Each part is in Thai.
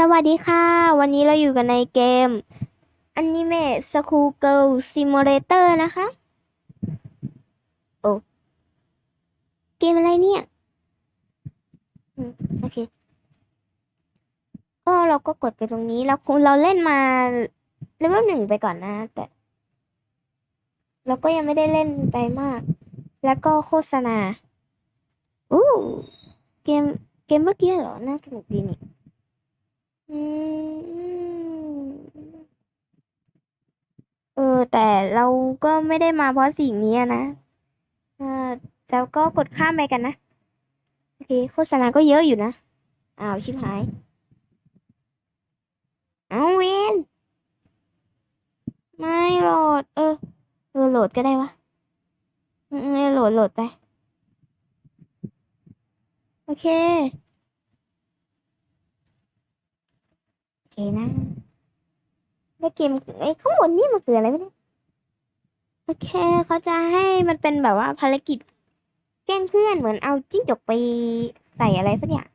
สวัสดีค่ะ วันนี้เราอยู่กันในเกม Anime School Girl Simulator นะคะ โอ้เกมอะไรเนี่ยโอเค ก็เราก็กดไปตรงนี้เราคงเราเล่นมาเลเวลหนึ่งไปก่อนนะ แต่ เราก็ยังไม่ได้เล่นไปมาก แล้วก็โฆษณาอู้เกมเกมเมื่อกี้เหรอ น่าสนุกดีนี่ เออ แต่เราก็ไม่ได้มาเพราะสิ่งนี้นะเออเราก็กดข้ามไปกันนะ โอเค โฆษณาก็เยอะอยู่นะ อ้าว ชิบหาย เอาเวนไม่โหลด เออ เออโหลดก็ได้วะอืมๆโหลดโหลดไป โอเค โอเค นะแล้วเกมไอ้ข้างบนนี่มันคืออะไรไม่รู้โอเคเขาจะให้มันเป็นแบบว่าภารกิจ แกล้งเพื่อนเหมือนเอาจิ้งจกไปใส่อะไรสักอย่าง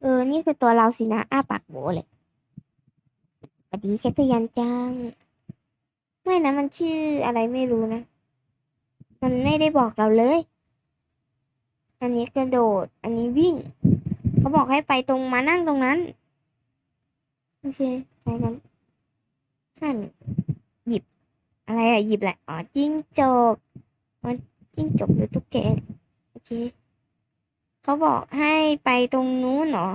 เออ นี่คือตัวเราสินะ อ้าปากโบเลยสวัสดีเชคยันจัง ไม่นะ มันชื่ออะไรไม่รู้นะ มันไม่ได้บอกเราเลย อันนี้กระโดด อันนี้วิ่ง เขาบอกให้ไปตรงมานั่งตรงนั้น โอเคไปกันหั่นหยิบ อะไรอะหยิบแหละอ๋อจิ้งจกอ๋อจิ้งจกหรือตุ๊กแกโอเคเขาบอกให้ไปตรงนู้นเหรอ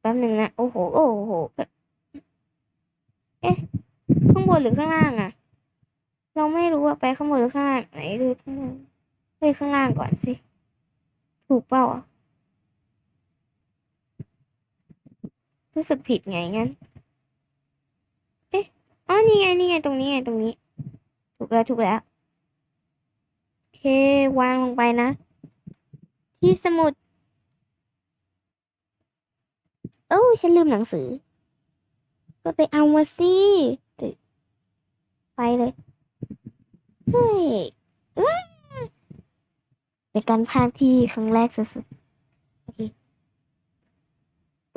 แป๊บหนึ่งนะโอ้โหโอ้โหเอ๊ะข้างบนหรือข้างล่างอะเราไม่รู้ว่าไปข้างบนหรือข้างล่างไหนดูข้างบนเฮ้ยข้างล่างก่อนสิถูกเปล่าอะ รู้สึกผิดไงงั้น เอ๊ะ อ๋อ นี่ไง นี่ไง ตรงนี้ไง ตรงนี้ ถูกแล้ว ถูกแล้ว โอเค วางลงไปนะ ที่สมุดเอ้ฉันลืมหนังสือ ก็ไปเอามาสิ ไปเลย เฮ้ยเอ้ยเป็นการพากย์ที่ครั้งแรกสุด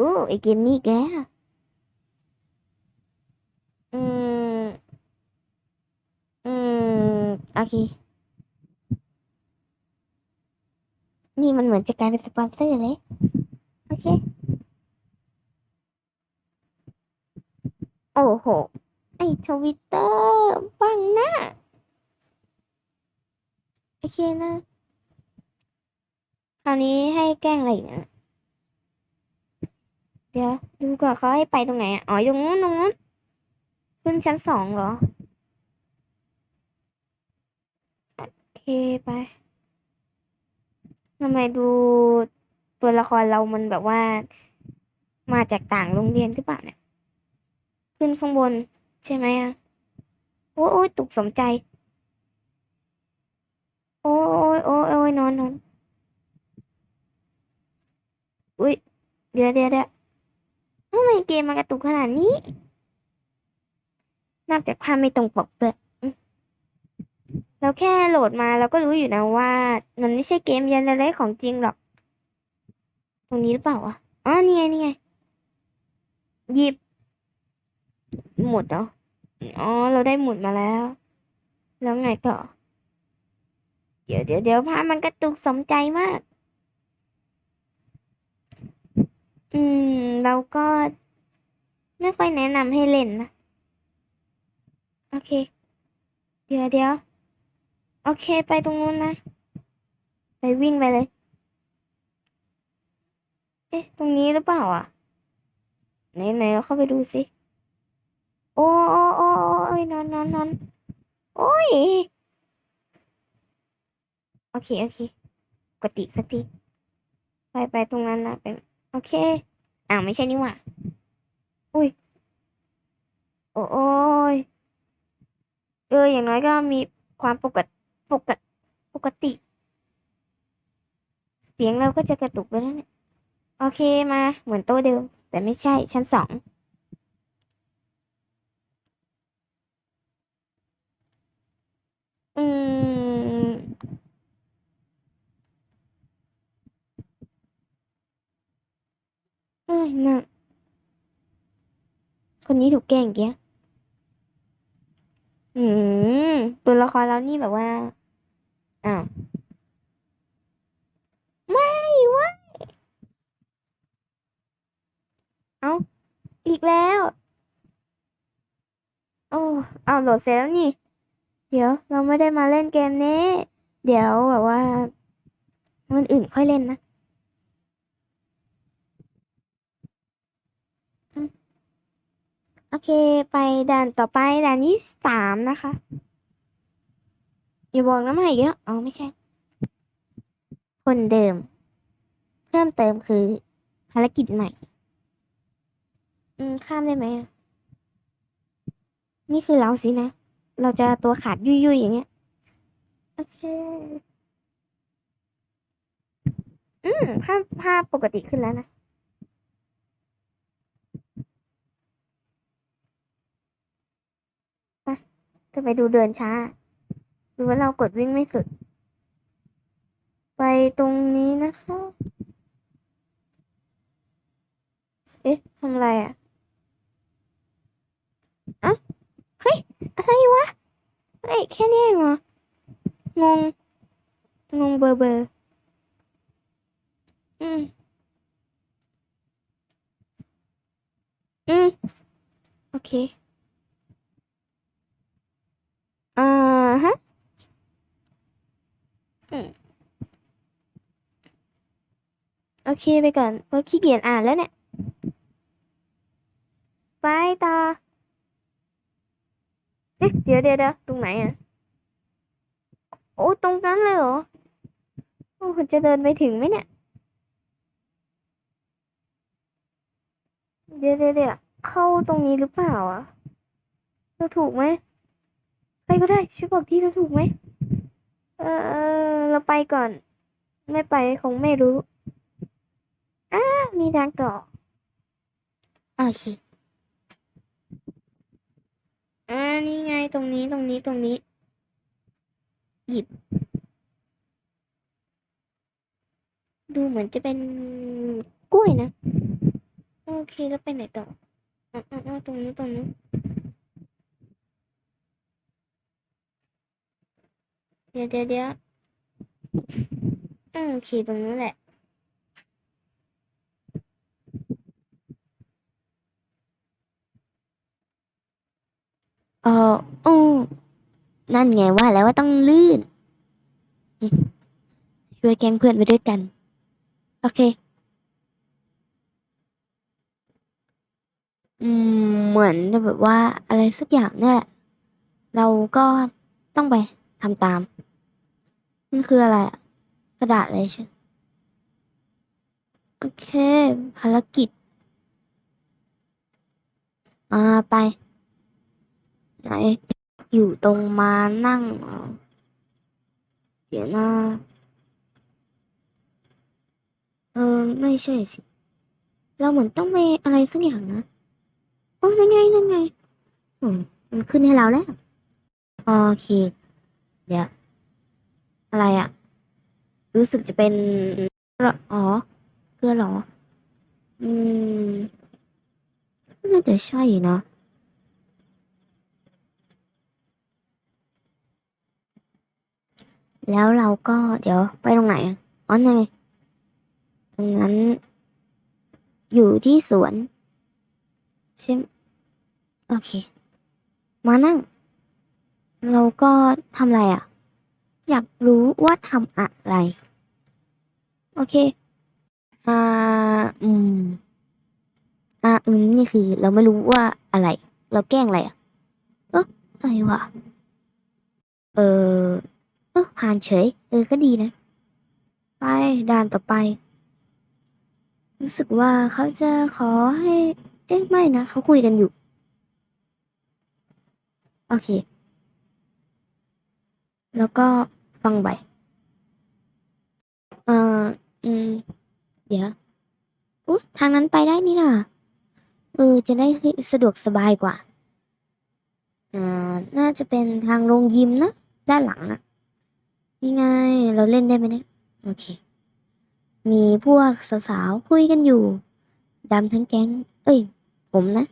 อ้ไอเกมนี้อีกอืม อืม โอเค นี่มันเหมือนจะกลายเป็นสปอนเซอร์เลย โอเค โอ้โห ไอทวิตเตอร์ฟังหน้า โอเคนะ คราวนี้ให้แกล้งอะไรอีกนะ เดี๋ยวดูก่อนเขาให้ไปตรงไหนอะอ๋อตรงนู้นตรงนู้นขึ้นชั้นสองเหรอ โอเคไปทำไมดูตัวละครเรามันแบบว่า มาจากต่างโรงเรียนหรือเปล่าเนี่ย ขึ้นข้างบนใช่ไหมอะ โอ้ยโอ้ยตุกสมใจ โอ้ยโอ้ยโอ้ยนอนนอนอุ้ยเดี๋ยวเดี๋ยวเดี๋ยว ทำไมเกมมันกระตุกขนาดนี้นอกจากภาพไม่ตรงปกด้วยเราแค่โหลดมาเราก็รู้อยู่นะว่า มันไม่ใช่เกมยันอะไรของจริงหรอก ตรงนี้หรือเปล่าวะอ๋อนี่ไงนี่ไงหยิบ หมดเหรออ๋อ เราได้หมุดมาแล้ว แล้วไงต่อ เดี๋ยวเดี๋ยวเดี๋ยวภาพมันกระตุกสมใจมาก อืมเราก็ไม่ค่อยแนะนำให้เล่นนะ โอเค เดี๋ยวเดี๋ยว โอเคไปตรงนู้นนะ ไปวิ่งไปเลย เอ๊ะ ตรงนี้หรือเปล่าอะ ไหนไหนเราเข้าไปดูสิ โอ้โอ้โอ้โอ้ยนอนนอนนอนโอ้ย โอเค โอเค กดติสักที ไปไปตรงนั้นนะไป โอเค อ้าวไม่ใช่นี่หว่าอุ้ยโอ้โอ้ยเอออย่างน้อยก็มีความปกติปกติปกติ เสียงเราก็จะกระตุกไปแล้วเนี่ย โอเคมาเหมือนโต๊ะเดิม แต่ไม่ใช่ชั้นสอง อืม เอ้ย น่ะคนนี้ถูกแกล้งเกี้ยอืมตัวละครเรานี่แบบว่า อ้าว ไม่เวะเอาอีกแล้ว โอ้เอาโหลดเสร็จแล้วนี่ เดี๋ยวเราไม่ได้มาเล่นเกมนี้ เดี๋ยวแบบว่าวันอื่นค่อยเล่นนะอืม โอเคไปด่านต่อไปด่านที่สามนะคะ อย่าบอกนะมาอีกแล้วอ๋อไม่ใช่ คนเดิม เพิ่มเติมคือภารกิจใหม่ อืม ข้ามได้ไหม นี่คือเราสินะ เราจะตัวขาดยุ่ยๆอย่างเงี้ย โอเค อืมภาพภาพปกติขึ้นแล้วนะ จะไปดูเดินช้า หรือว่าเรากดวิ่งไม่สุด ไปตรงนี้นะคะ เอ๊ะทำอะไรอะอะเฮ้ย อะไรวะ เฮ้ย แค่นี้เองเหรอ งง งงเบอร์เบอร์อืม อืม โอเค อ่าฮะอืมโอเคไปก่อนเพราะขี้เกียจอ่านแล้วเนี่ย ไปต่อ เอ๊ะเดี๋ยวเดี๋ยวเดี๋ยวตรงไหนอะ โอ้ตรงนั้นเลยเหรอ โอ้จะเดินไปถึงไหมเนี่ย เดี๋ยวเดี๋ยวเดี๋ยวเข้าตรงนี้หรือเปล่าอะเราถูกไหม ก็ได้ช่วยบอกทีเราถูกไหมเออเอเราไปก่อน ไม่ไปคงไม่รู้อ้ามีทางต่อโอเคอ่านี่ไงตรงนี้ตรงนี้ตรงนี้ หยิบ ดูเหมือนจะเป็นกล้วยนะ โอเคแล้วไปไหนต่ออ๋ออ๋ออ๋อตรงนู้นตรงนู้น เดี๋ยวเดี๋ยวเดี๋ยวอ่ตรงนู้นแหละ เอออือนั่นไงว่าแล้วว่าต้องลื่น ช่วยแกล้งเพื่อนไปด้วยกัน โอเค อืม เหมือนจะแบบว่าอะไรสักอย่างเนี่ยแหละ เราก็ต้องไปทำตาม มันคืออะไรอะกระดาษอะไรใช่โอเค ภารกิจ อ่า ไป ไหน อยู่ตรงมานั่งเหรอเดี๋ยวนะเออ ไม่ใช่สิ เราเหมือนต้องไปอะไรสักอย่างนะ โอ้นั่นไง นั่นไง อืมมันขึ้นให้เราแล้ว โอเค เดี๋ยว อะไรอะรู้สึกจะเป็นอ๋อเกลือหรอ อืม น่าจะใช่นะแล้วเราก็เดี๋ยวไปตรงไหนอ๋อนั่นไงตรงนั้น อยู่ที่สวนใช่โอเค มานั่ง เราก็ทำอะไรอะ อยากรู้ว่าทำอะไร โอเคอ่าอืมอ่าอืมนี่คือ เราไม่รู้ว่าอะไร เราแกล้งอะไรอะ เอออะไรวะ เออเออผ่านเฉย เออก็ดีนะ ไปด่านต่อไป รู้สึกว่าเขาจะขอให้ เอ๊ะไม่นะเขาคุยกันอยู่ โอเค แล้วก็ฟังไปเอ่ออืม เดี๋ยวอุ๊ยทางนั้นไปได้นี่นะเออ จะได้สะดวกสบายกว่า อ่า น่าจะเป็นทางโรงยิมนะ ด้านหลังอะนี่ไง เราเล่นได้ไหมเนี่ย โอเค มีพวกสาวๆคุยกันอยู่ดำทั้งแก๊ง เอ้ย ผมนะ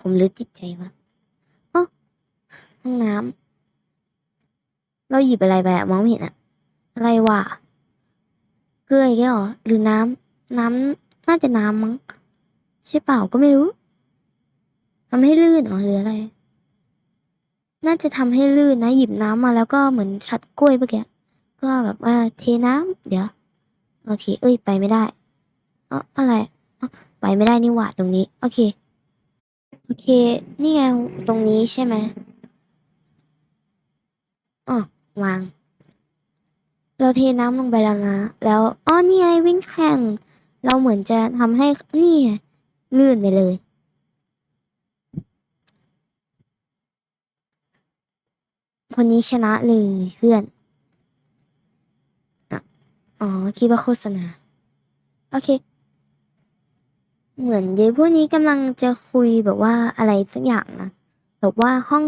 ผมลึกจิตใจวะอ๋อห้องน้ำ เราหยิบอะไรไปอะมองไม่เห็นอะอะไรวะเกลืออีกแล้วเหรอหรือน้ำน้ำน่าจะน้ำมั้งใช่เปล่าก็ไม่รู้ทำให้ลื่นอ๋อหรืออะไร น่าจะทำให้ลื่นนะ หยิบน้ำมาแล้วก็เหมือนชัดกล้วยเมื่อกี้ก็แบบว่าเทน้ำเดี๋ยวโอเค เอ้ยไปไม่ได้อ๋ออะไรอ๋อไปไม่ได้นี่หว่าตรงนี้ โอเค โอเค นี่ไงตรงนี้ใช่ไหมอ๋อ วาง เราเทน้ำลงไปแล้วนะ แล้วอ๋อนี่ไงวิ่งแข่ง เราเหมือนจะทำให้นี่ลื่นไปเลย คนนี้ชนะเลยเพื่อนอ๋อคิดว่าโฆษณา โอเค เหมือนเดี๋ยวพวกนี้กำลังจะคุยแบบว่าอะไรสักอย่างนะแบบว่าห้อง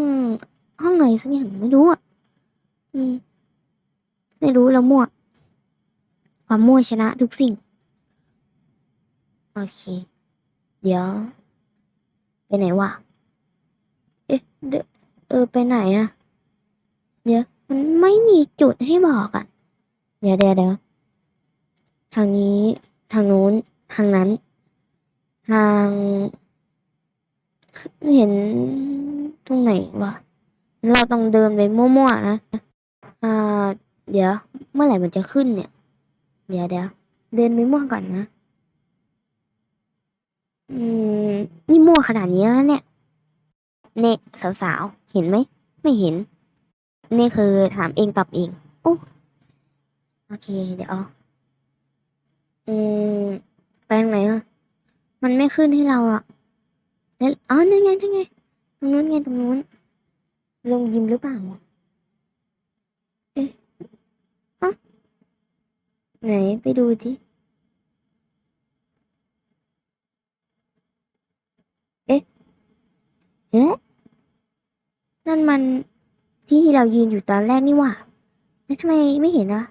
ห้องอะไรสักอย่างไม่รู้อะ ไม่รู้แล้วมั่วความมั่วชนะทุกสิ่ง โอเค เดี๋ยว ไปไหนวะ เอ๊ะเดเออ ไปไหนอะเดี๋ยว มันไม่มีจุดให้บอกอะ่ะเดี๋ยวเดี๋ยวเดี๋ยวทางนี้ ทางนู้น ทางนั้น ทางเห็นตรงไหนวะ เราต้องเดินไปมั่วๆนะ อ่า เดี๋ยว เมื่อไหร่มันจะขึ้นเนี่ย เดี๋ยวเดี๋ยวเดินไปมั่วก่อนนะ อืม นี่มั่วขนาดนี้แล้วเนี่ย เน่สาวๆ เห็นไหม ไม่เห็น นี่คือถามเองตอบเอง โอ้โอเค เดี๋ยวอืมไปทางไหนอะ มันไม่ขึ้นให้เราอะแล้วอ๋อนั่นไงนั่นไง ตรงนู้นไงตรงนู้น ลงยิมหรือเปล่า เอ๊ะอะ ไหนไปดูสิเอ๊ะเอ๊ะนั่นมันที่ที่เรายืนอยู่ตอนแรกนี่หว่าแล้วทำไมไม่เห็นอะ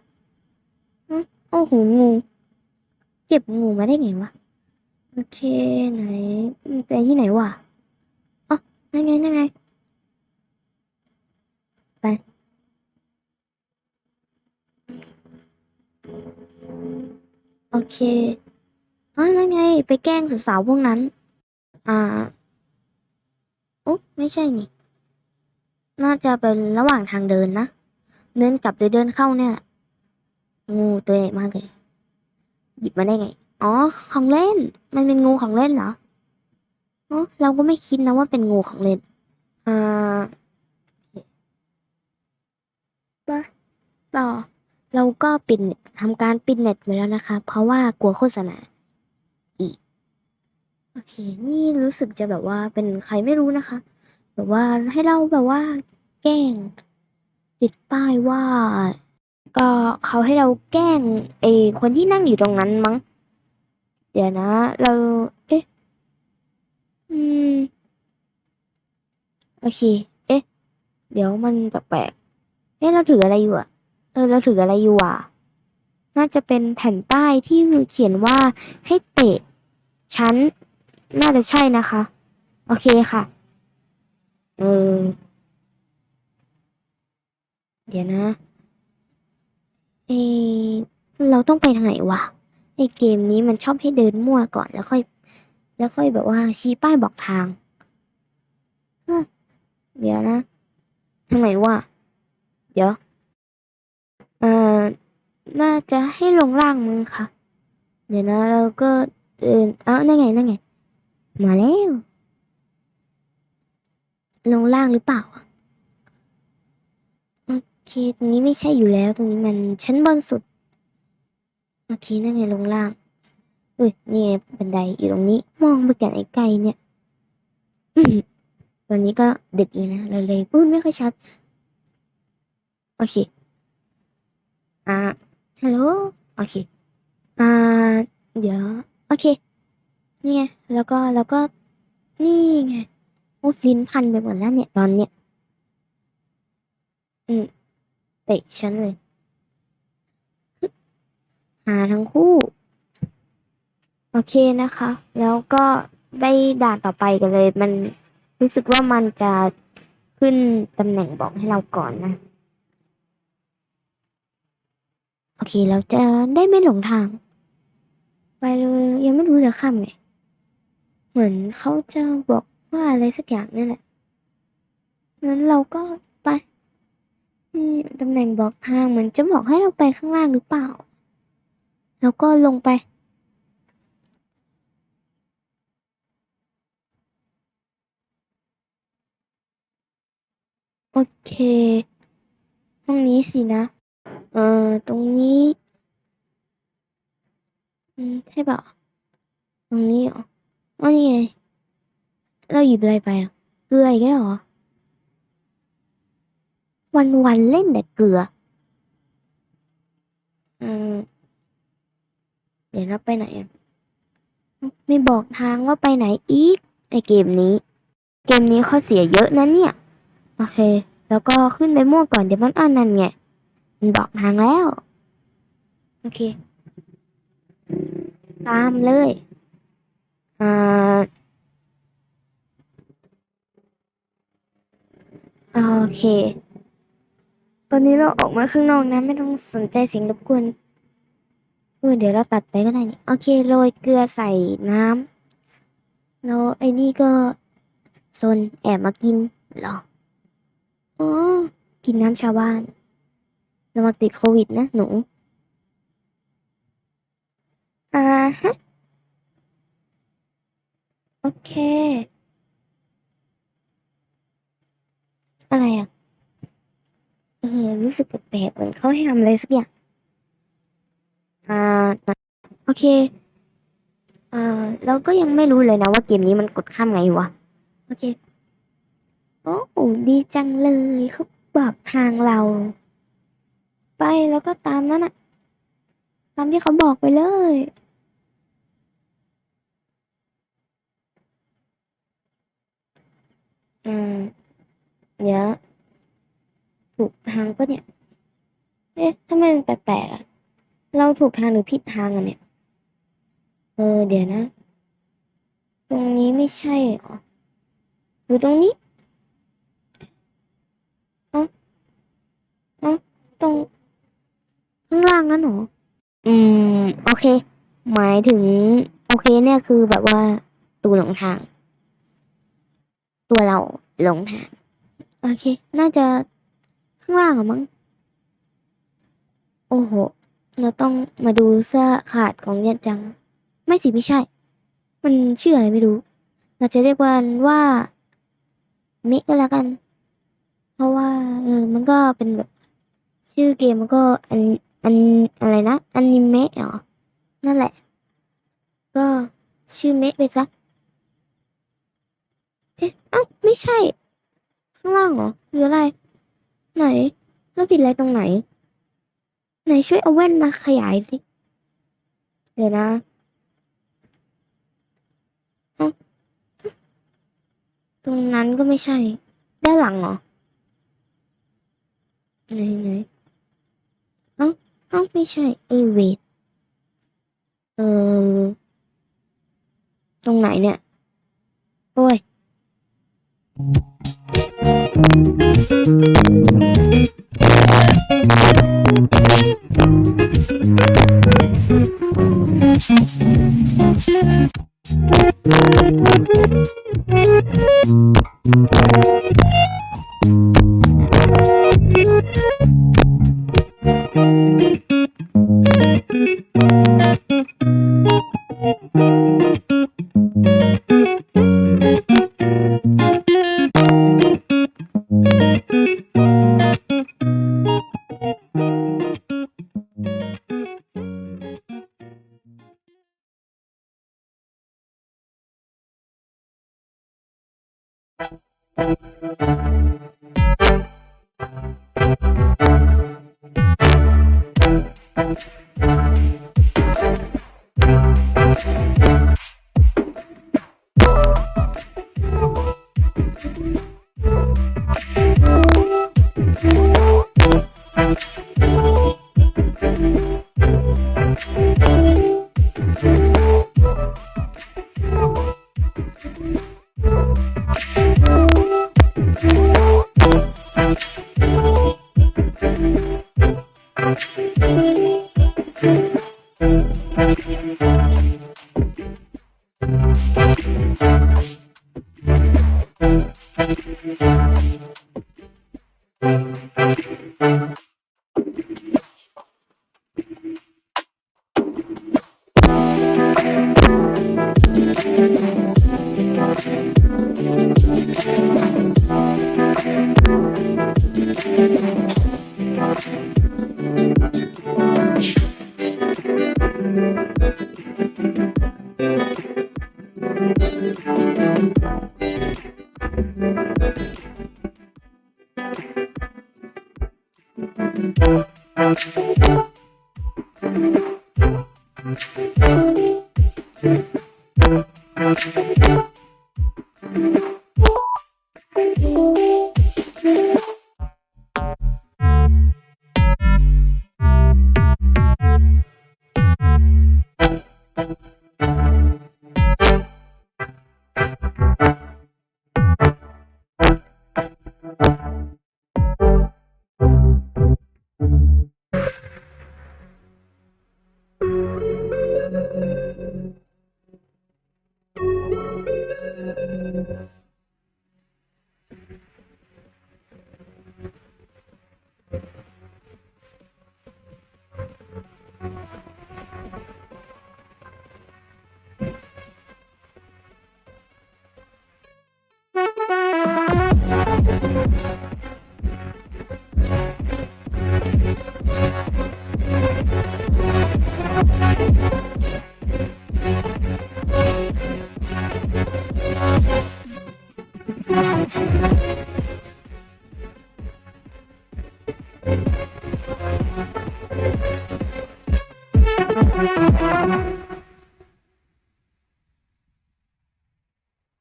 โอ้โหงู เก็บงูมาได้ไงวะ โอเคไหนมันเป็นที่ไหนวะอ๋อนั่นไงนั่นไง ไป โอเคอ๋อนั่นไง ไปแกล้งสาวๆพวกนั้น อ่าโอ้ไม่ใช่นี่ น่าจะเป็นระหว่างทางเดินนะ เดินกลับหรือเดินเข้าเนี่ยงูตัวใหญ่มากเลย หยิบมาได้ไง อ๋อ ของเล่น มันเป็นงูของเล่นเหรออ๋อเราก็ไม่คิดนะว่าเป็นงูของเล่น อ่าปะต่อ เราก็ปิดทำการปิดเน็ตไว้แล้วนะคะ เพราะว่ากลัวโฆษณาอีก โอเค นี่รู้สึกจะแบบว่าเป็นใครไม่รู้นะคะ แบบว่าให้เราแบบว่า แกล้ง ติดป้ายว่า ก็เขาให้เราแกล้งไอคนที่นั่งอยู่ตรงนั้นมั้ง เดี๋ยวนะ เรา เอ๊ะ อืม โอเค เอ๊ะ เดี๋ยวมันแปลกๆเอ๊ะเราถืออะไรอยู่อะ เออเราถืออะไรอยู่อะ น่าจะเป็นแผ่นป้ายที่เขียนว่าให้เตะชั้นน่าจะใช่นะคะ โอเคค่ะเออเดี๋ยวนะเออเราต้องไปทางไหนวะไอเกมนี้มันชอบให้เดินมั่วก่อนแล้วค่อย แล้วค่อยแบบว่าชี้ป้ายบอกทางเดี๋ยวนะทางไหนวะเดี๋ยว น่าจะให้ลงล่างมึงค่ะ เดี๋ยวนะเราก็เดินอ้านั่นไงนั่นไง มาแล้ว ลงล่างหรือเปล่าโอเคตรงนี้ไม่ใช่อยู่แล้ว ตรงนี้มันชั้นบนสุดโอเคนั่นไงลงล่างเอ้ยนี่ไงบันไดอยู่ตรงนี้ มองไปแต่ไอ้ไกลเนี่ยวันนี้ก็ดึกอยู่นะเราเลยพูดไม่ค่อยชัด โอเค อ่า ฮัลโหลโอเคอ่าเดี๋ยวโอเค นี่ไง แล้วก็แล้วก็ นี่ไงโอ้ลิ้นพันไปหมดแล้วเนี่ยตอนเนี้ยอืมเตะฉันเลยหาทั้งคู่ โอเคนะคะ แล้วก็ไปด่านต่อไปกันเลย มันรู้สึกว่ามันจะขึ้นตำแหน่งบอกให้เราก่อนนะ โอเคเราจะได้ไม่หลงทาง ไปเลยยังไม่รู้เลยข้ามไงเหมือนเขาจะบอกว่าอะไรสักอย่างนี่แหละงั้นเราก็ไปนี่ตำแหน่งบอกทางเหมือนจะบอกให้เราไปข้างล่างหรือเปล่า แล้วก็ลงไป โอเค ห้องนี้สินะ เอ่อ ตรงนี้ อืม ใช่เปล่าตรงนี้เหรออ๋อนี่ไง เราหยิบอะไรไปอะ เกลืออีกแล้วเหรอ วันวันเล่นแต่เกลือ อืม เดี๋ยวเราไปไหนอะ ไม่บอกทางว่าไปไหนอีก ไอเกมนี้ เกมนี้ข้อเสียเยอะนะเนี่ย โอเค แล้วก็ขึ้นไปม่วงก่อนเดี๋ยวมันอ่านนั่นไงมัน บอกทางแล้ว โอเค ตามเลย อ่า โอเค ตอนนี้เราออกมาข้างนอกนะ ไม่ต้องสนใจเสียงรบกวนเออเดี๋ยวเราตัดไปก็ได้นี่ โอเค โรยเกลือใส่น้ำแล้วไอ้นี่ก็โซนแอบมากินเหรอ อ๋อ กินน้ำชาวบ้าน ระวังติดโควิดนะหนู อ่าฮะ โอเค อะไรอะ เออ รู้สึกแปลกๆเหมือนเขาให้ทำอะไรสักอย่าง อ่า โอเค อ่า เราก็ยังไม่รู้เลยนะว่าเกมนี้มันกดข้ามไงวะ โอเค โอ้ดีจังเลยเขาบอกทางเรา ไปแล้วก็ตามนั้นอะตามที่เขาบอกไปเลย อืมเดี๋ยวถูกทางปะเนี่ย เอ๊ะทำไมมันแปลกๆอะเราถูกทางหรือผิดทางอะเนี่ย เออ เดี๋ยวนะ ตรงนี้ไม่ใช่หรอหรือตรงนี้อ๋ออ๋อตรง ข้างล่างนั่นเหรอ อืม โอเค หมายถึง โอเคเนี่ยคือแบบว่าตัวหลงทาง ตัวเราหลงทาง โอเค น่าจะข้างล่างอะมั้ง โอ้โห เราต้องมาดูเสื้อขาดของเนียจัง ไม่สิไม่ใช่ มันชื่ออะไรไม่รู้ เราจะเรียกมันว่ามิก็แล้วกัน เพราะว่า เออ มันก็เป็นแบบ ชื่อเกมมันก็อัน อันอะไรนะอนิเมะเหรอ นั่นแหละ ก็ชื่อเมะไปซะ เอ๊ะอ้าไม่ใช่ ข้างล่างเหรอหรืออะไร ไหน แล้วผิดอะไรตรงไหน ไหนช่วยเอาแว่นมาขยายสิ เดี๋ยวนะตรงนั้นก็ไม่ใช่ ด้านหลังเหรอ ไหนไหนเอ้า เอ้าไม่ใช่ไอเวทเออ ตรงไหนเนี่ย โอ้ย Thank